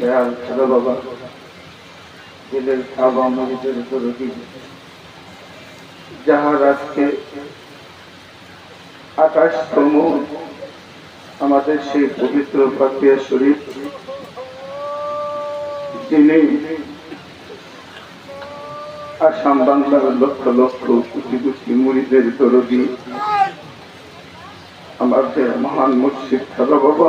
দয়াল খাদা বাবা। দরদি যাহার আজকে আকাশতম আমাদের সেই পবিত্র পাতিয়া শরীফ যিনি আসাম বাংলার লক্ষ লক্ষ কোটি কোটি মুড়িদের দরদি আমাদের মহান মুর্শিদ বাবা।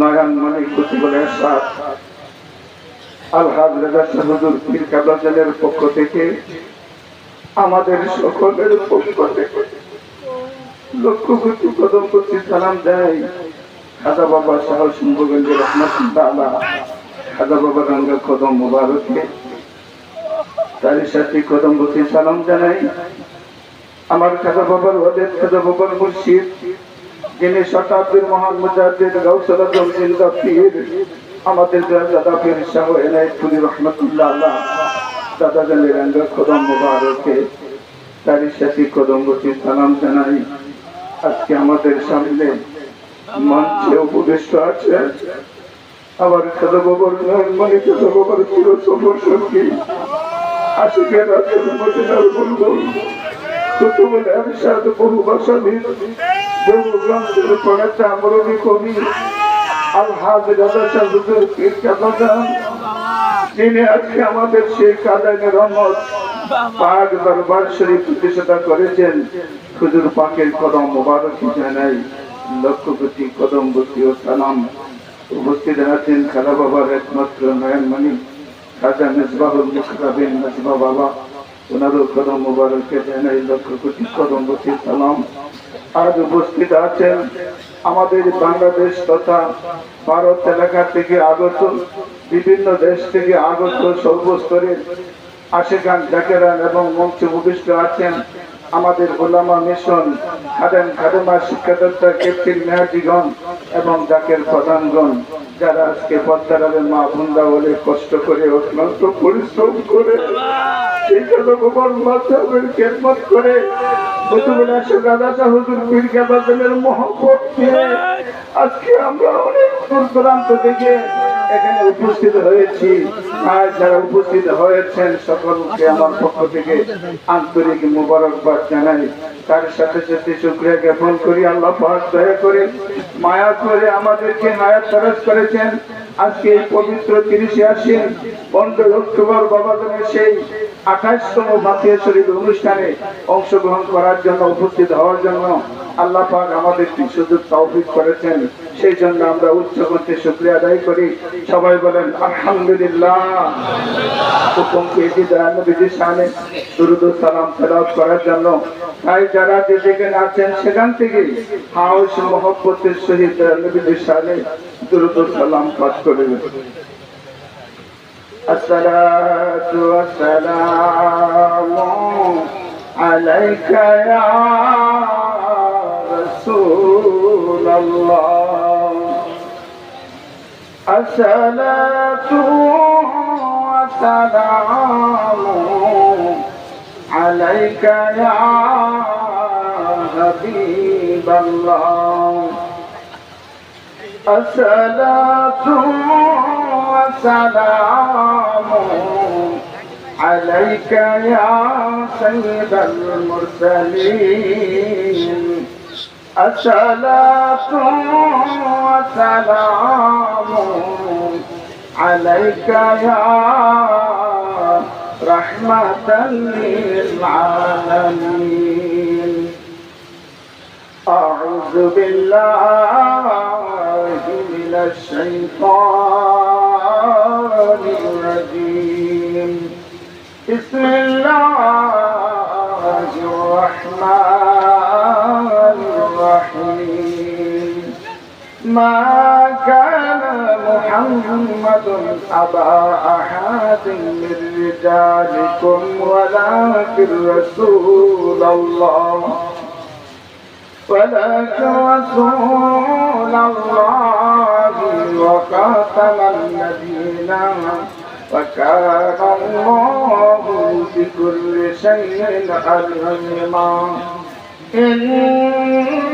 নয়ন মণি কুতুবুলের সাথ। আলহাজ রেজা শাহুদুর পীর কাবাজানের পক্ষ থেকে, আমাদের সকলের পক্ষ থেকে লক্ষ কোটি কদম করতে সালাম দেয় খাজা বাবা শাহ সিংহগঞ্জের রহমতুল্লাহ খাজা বাবা গঙ্গা কদম মুবারকে তার সাথে কদম করতে সালাম জানাই। আমার খাজা বাবার ওদের খাজা বাবার মুর্শিদ যিনি শতাব্দীর মহান মুজাহিদ গাউসুল আজম জিন্দা পীর আমাদের দাদা পীর শাহ এনায়তপুরি রহমতুল্লাহ আল্লাহ। দাদা জানের রঙ্গ কদম মুবারকে, তারই সাথে কদম বসে সালাম জানাই। আজকে আমাদের সামনে মঞ্চে উপবিষ্ট আছে আবার খাদা বাবার মানে বাবার পুরো সফর সঙ্গী আশিকের মদিনার বুলবুল রাজা শাহুজুর পীর কাদান যিনি আজকে আমাদের সেই কাদানের রহমত। পাক দরবার শরীফ প্রতিষ্ঠা করেছেন। খুজুর পাকের কদম মোবারক জানাই লক্ষ কোটি কদম বসি ও সালাম। উপস্থিত আছেন খালা বাবার একমাত্র নয়নমণি। খাজা মেজবাহুল মুখরাবিন মেজবা বাবা। ওনারও কদম লক্ষ কোটি কদম আজ উপস্থিত আছেন আমাদের বাংলাদেশ তথা ভারত এলাকা থেকে আগত, বিভিন্ন দেশ থেকে আগত সর্বস্তরের আশেখান জাকেরান এবং মঞ্চে উপবিষ্ট আছেন আমাদের ওলামা মিশন খাদেম খাদেমা শিক্ষাদাতা কেপ্টিন মেহাজিগণ এবং জাকের প্রধানগণ, যারা আজকে পদ্মারের মা বৃন্দা বলে কষ্ট করে অত্যন্ত পরিশ্রম করে আমার পক্ষ থেকে আন্তরিক মুবারকবাদ তার সাথে সাথে শুক্রিয়া জ্ঞাপন করি, আল্লাহ দয়া করে মায়া করে আমাদেরকে হায়াত খরচ করেছেন। আজকে এই পবিত্র তিরিশে আসেন পনেরোই অক্টোবর বাবাগণের সেই আঠাশতম বাতিয়া অনুষ্ঠানে অংশগ্রহণ করার জন্য, উপস্থিত হওয়ার জন্য আল্লাহ পাক আমাদেরকে সুযোগ তৌফিক করেছেন সেই জন্য আমরা উচ্চ করতে শুক্রিয়া আদায় করি সবাই বলেন আলহামদুলিল্লাহ হুকুমকে এটি দয়ানবীজির সামনে দুরুদ ও সালাম ফেরাত করার জন্য তাই যারা যে যেখানে আছেন সেখান থেকে হাউস মহব্বতের সহিত দয়ানবীজির সামনে দুরুদ ও সালাম পাঠ করে الصلاة والسلام عليك يا رسول الله. الصلاة والسلام عليك يا حبيب الله. الصلاة والسلام عليك يا سيد المرسلين. الصلاة والسلام عليك يا رحمة للعالمين أعوذ بالله من الشيطان الرجيم. بسم الله الرحمن ما كان محمد أبا أحد من رجالكم ولكن رسول الله. ولكن رسول الله وخاتم النبيين وكان الله بكل شيء عليما. إن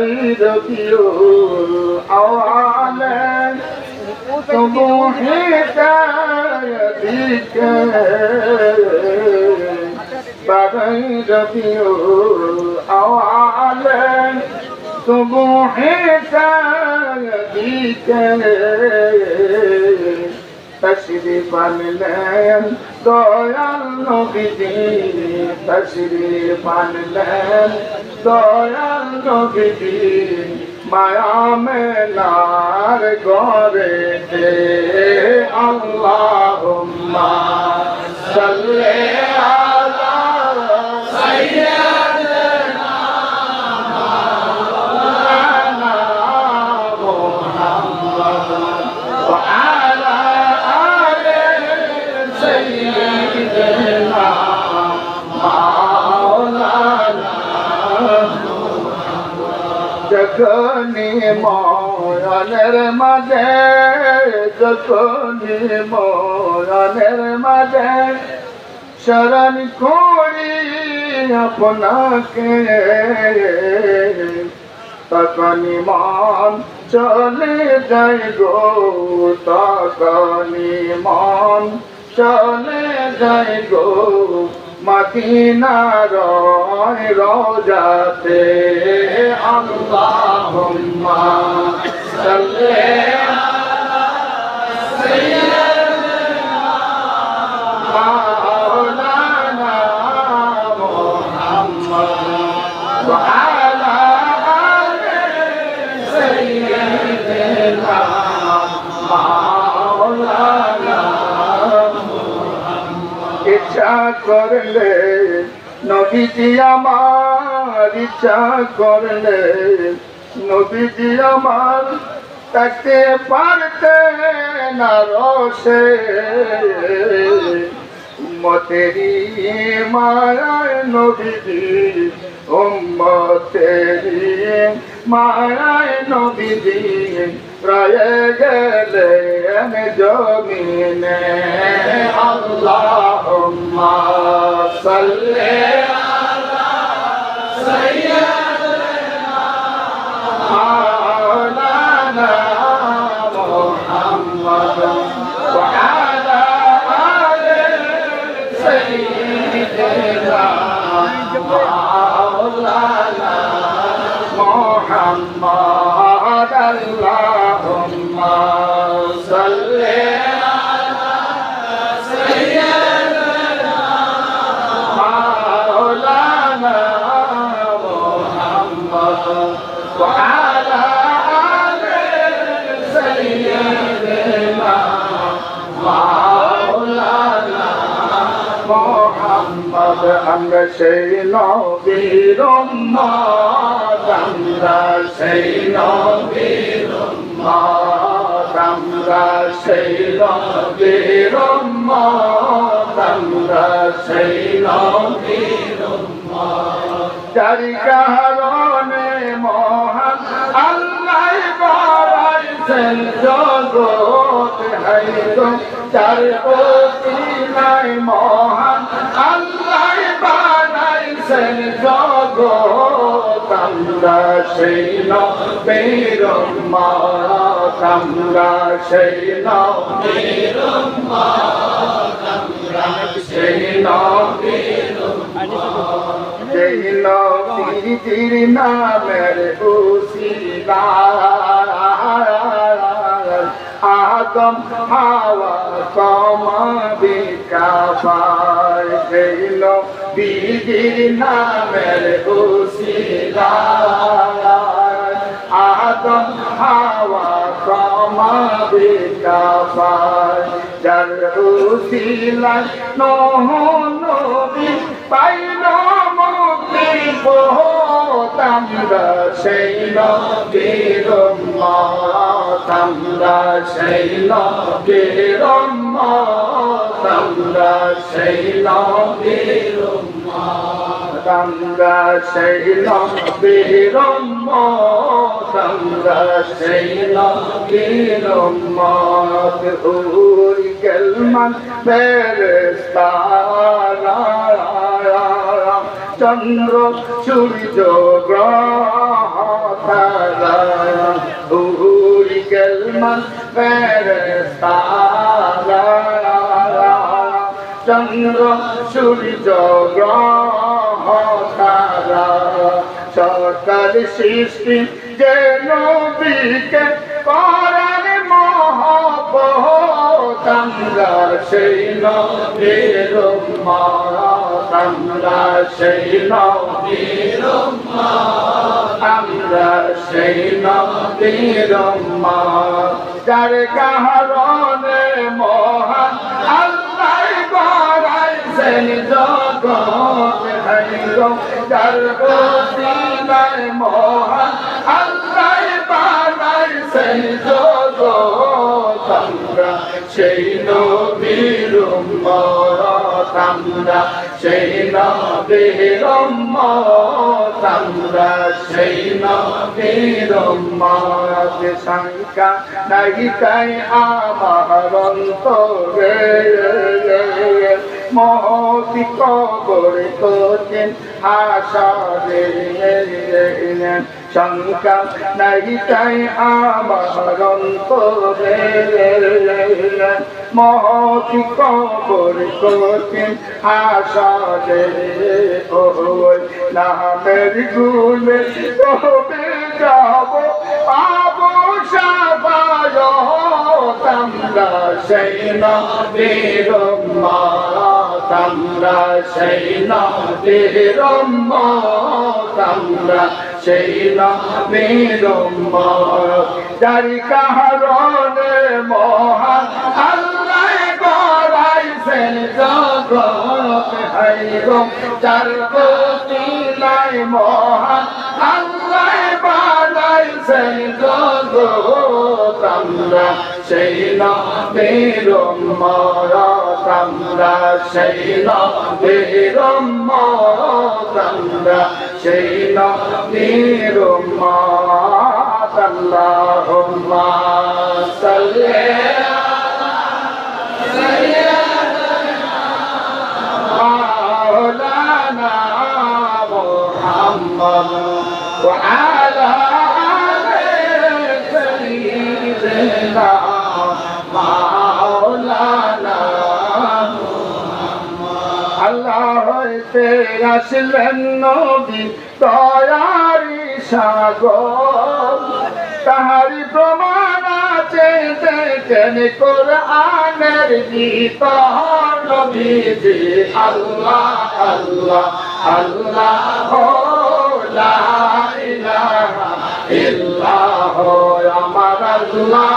made of you awalan Subuh hidayatike Badai rabiu awalan Subuh hidayatike তশ্রী বানলেন Dayal নবীজি তশ্রী বানলেন দয়াল নবীজি মায়া মেলার গরে দে আল্লাহুম্মা সাল্লি যখনি ময়নের মাঝে যখনি ময়নের মাঝে শরণ করি আপনাকে তখনি মন চলে যাই গো তখনি মন চলে যাই গো মদিনার রোজাতে আল্লাহুম্মা সাল্লি আলা সাইয়্যিদিনা মাওলানা মুহাম্মদ ওয়া আলা আলি ইচ্ছা করলে, নবীজি আমার ইচ্ছা করলে, নবীজি আমার তাকে পারতে না রসে। মতেরি মায়ায় নবীজি উম্মতেরি মায়ায় নবীজি রয়ে গেলেন জমিনে। আল্লাহ সাল্লে আলা সাইয়্যিদ। محمد اللهم صل على سيدنا مولانا محمد وعلى آل سيدنا مولانا محمد أمر سيدنا بير الله আমরা সেই নবীর আমরা সেই নবীর আমরা সেই নবীর কারণে মহান আল্লাহ বাড়াইছেন জগৎ হাইতো যার প্রতি নাই মহান আমরা সেই নবীর উম্মত আমরা সেই নবীর উম্মত আমরা সেই নবীর সেই নবীজির নামের হাওয়া কমাবে কাবার সেই নবীজির নামের উসিলা আদম হাওয়া কমাবে কাবার যার উসিলায় নহ নবী পাইল আমরা সেই নবীর আমরা সেই নবীর আমরা সেই নবীর আমরা সেই নবীর আমরা সেই নবীর উই গেলমান ফেরেস্তারা চন্দ্র, সূর্য, গ্রহ, তারা উই গেলমান ফেরেস্তারা চন্দ্র, সূর্য, গ্রহ, তারা, সরকার সৃষ্টি, যে নবীকে করার মহব্বত আমরা সেই নবীর উম্মত আমরা সেই নবীর উম্মত আমরা সেই নবীর উম্মত যার কারণে মহান আল্লাহ বাড়াইছেন জগৎ হাইল যার বসিলায় মহান আল্লাহ বাড়াইছেন জগৎ আমরা সেই নবীর উম্মত আমরা সেই নবীর উম্মত শঙ্কা নাই তাই আমার মহতি কবর তোছেন আশা রে শঙ্কা নাই তাই আমার অন্তরে মহতি কবর তোছেন আশা রে ওই নামের গুলে কবে যাব? পাবো সাবায় আমরা সেই নবীর আমরা সেই উম্মত আমরা সেই উম্মত যার কারণে মহান আল্লাহ গড়াইছেন জগৎ হাইর যার গতিলাই মহান বানাইছেন জগৎ আমরা সেই নবীর উম্মত আমরা সেই নবীর উম্মত আমরা সেই নবীর উম্মত আল্লাহুম্মা সাল্লি مولانا محمد وعلى হইতে আসলেন নবী, দয়ারি সাগর। তাহারি প্রমাণ আছে, দেখেন কোরআনের গীত নবীজি। আল্লাহ আল্লাহ আল্লাহ, লা ইলাহা ইল্লাহ, আমার আল্লাহ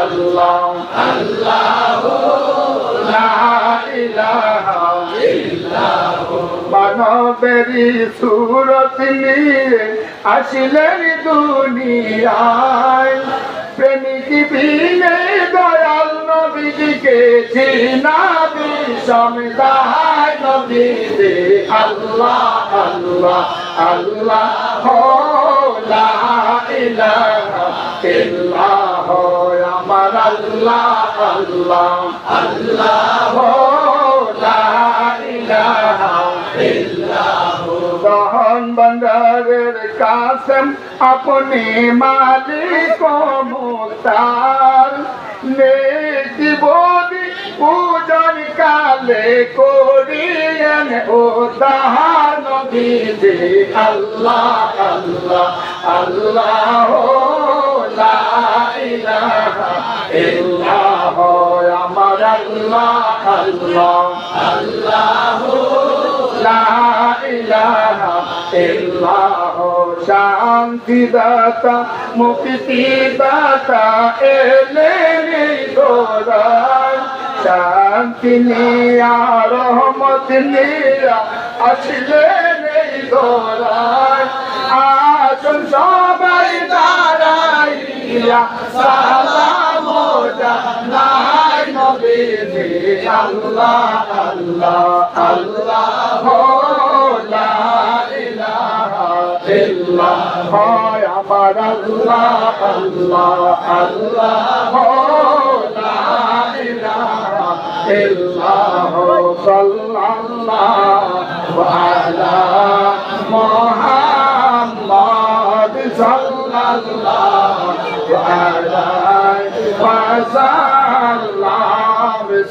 আল্লাহ আল্লাহ, লা ইলাহা ইল্লাহ সুরত নিয়ে আসিলেন দুনিয়ায়। প্রেমিক বিনে দয়াল নবীজিকে চিনাবি সমদায় নবীজি আল্লাহ আল্লাহ আল্লাহ হো লা ইলাহা ইল্লাহ আমার আল্লাহ আল্লাহ আল্লাহ বন্দরের কাসম আপনি মালিক মুতার নেকি বলি পূজন কালে করিয়েন ও দাহান দিদি আল্লাহ আল্লাহ আল্লাহ আমার আল্লাহ আল্লাহ আল্লাহ শান্তি দাতা, মুক্তি দাতা, এলেন দোরাই শান্তি নিয়া, রহমত নিয়া আসলেন দোরাই আসুন সবাই দাঁড়াইয়া সালাম জানাই। নবীজি আল্লাহ আল্লাহ আল্লাহ লা ইলাহা ইল্লাল্লাহ। আমার আল্লাহ আল্লাহ আল্লাহ লা ইলাহা ইল্লাল্লাহ। সাল্লাল্লাহু আলা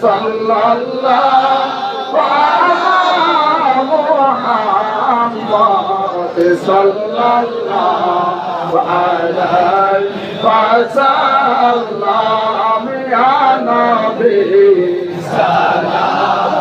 صلى الله على محمد صلى الله عليه وسلم يا نبي سلام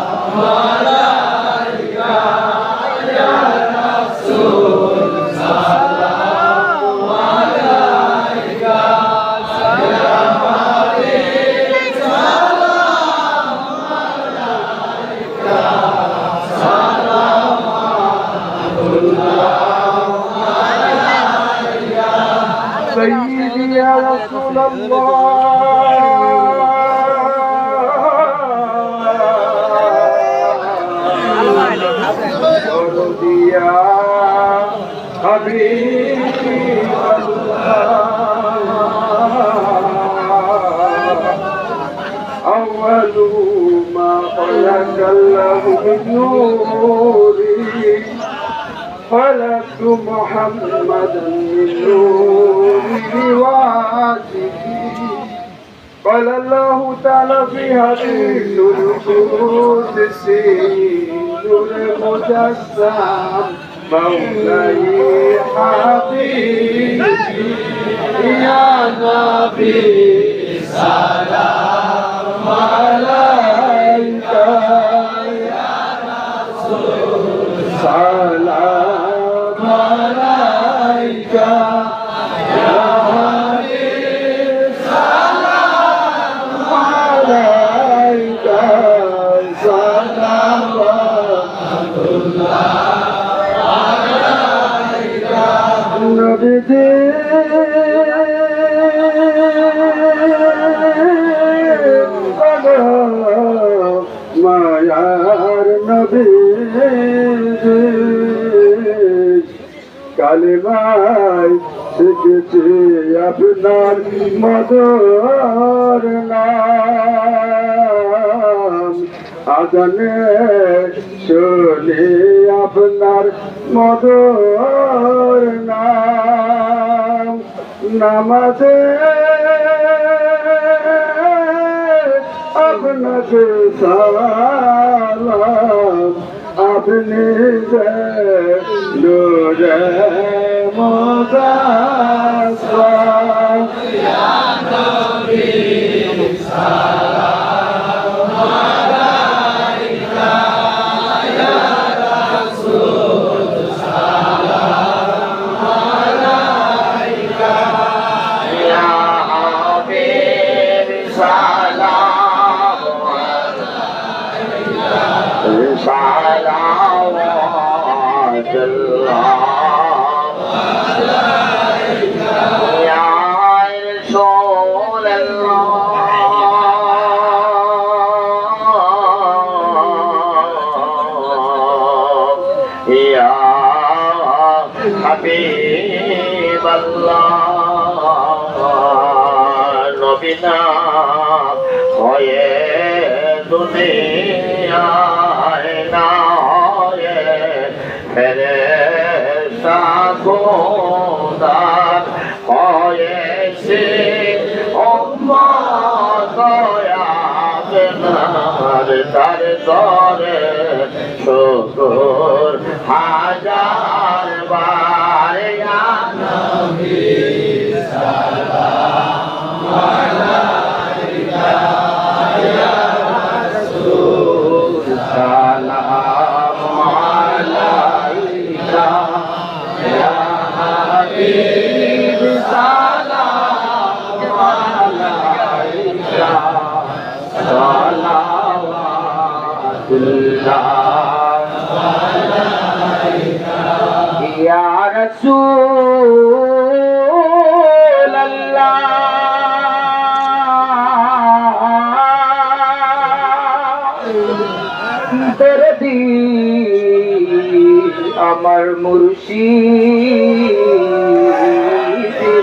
خلق الله من نوره خلقت محمدا من نوره قال الله تعالى في حديث القدسي نور المجسم مولاي حبيبي يا نبي سلام. শিখেছি আপনার মদর নাম। আজানে শুনি আপনার মদর নাম। নামাজে আপনাকে সালাম। আপনি যে ডোরে মোদাসা সালাম হাবিব নবীনা হয়ে দুনিয়ায় না হয়ে ফেরে সাগোদার হয়েছে অম্মা দয়া তার দরে।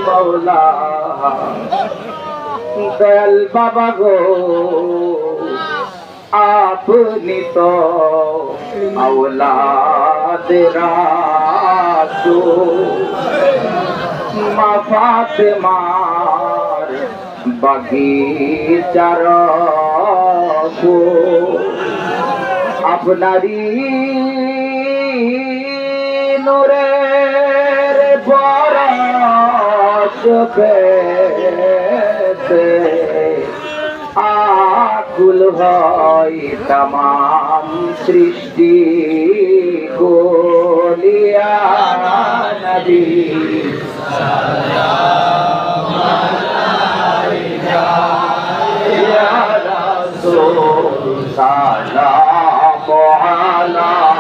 মৌলা দয়াল বাবা গো আপনি তো আওলাদ রাসূল মা ফাতেমার বাগিচার আপনারই নূরের বরস পেতে আকুল হয় তাম সৃষ্টি গোলিয়া নদী সালাম আলা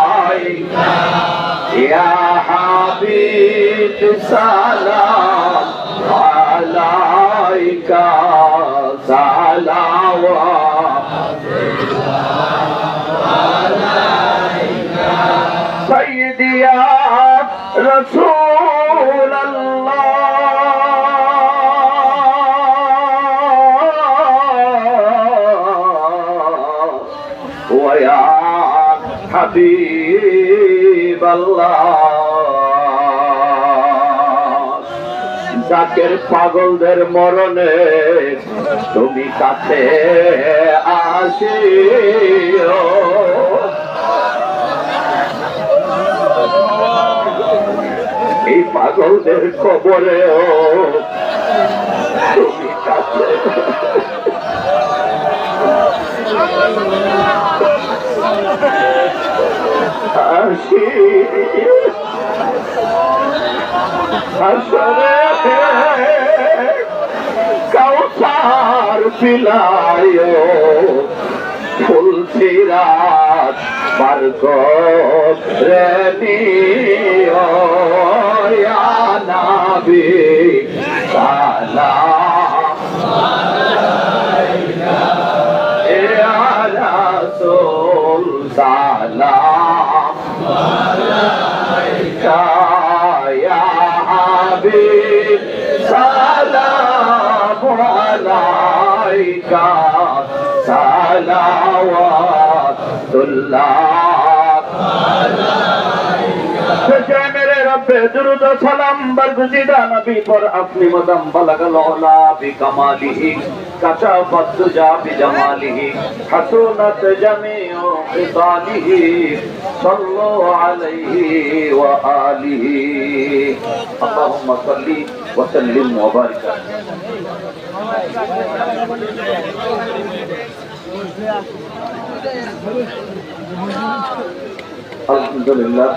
يا حبيب سلام عليك صلوات জাকের পাগলদের মরণে তুমি কাছে আসিও। এই পাগলদের খবরেও তুমি কাছে। কাউসার পিলায় মার্গ রেনিও ইয়া নাবি সালাম। ইয়া রাসূল সালাম। يا حبيب سلام عليك صلوات الله رب درود سلام برگزیدہ نبی پر اپنی مدم بلغ لولا بکمالی کتا فت جا بجمالی حسونت جمیع قطالی صلوا عليه وآله. اللهم صل وسلم وبارك. الحمد لله.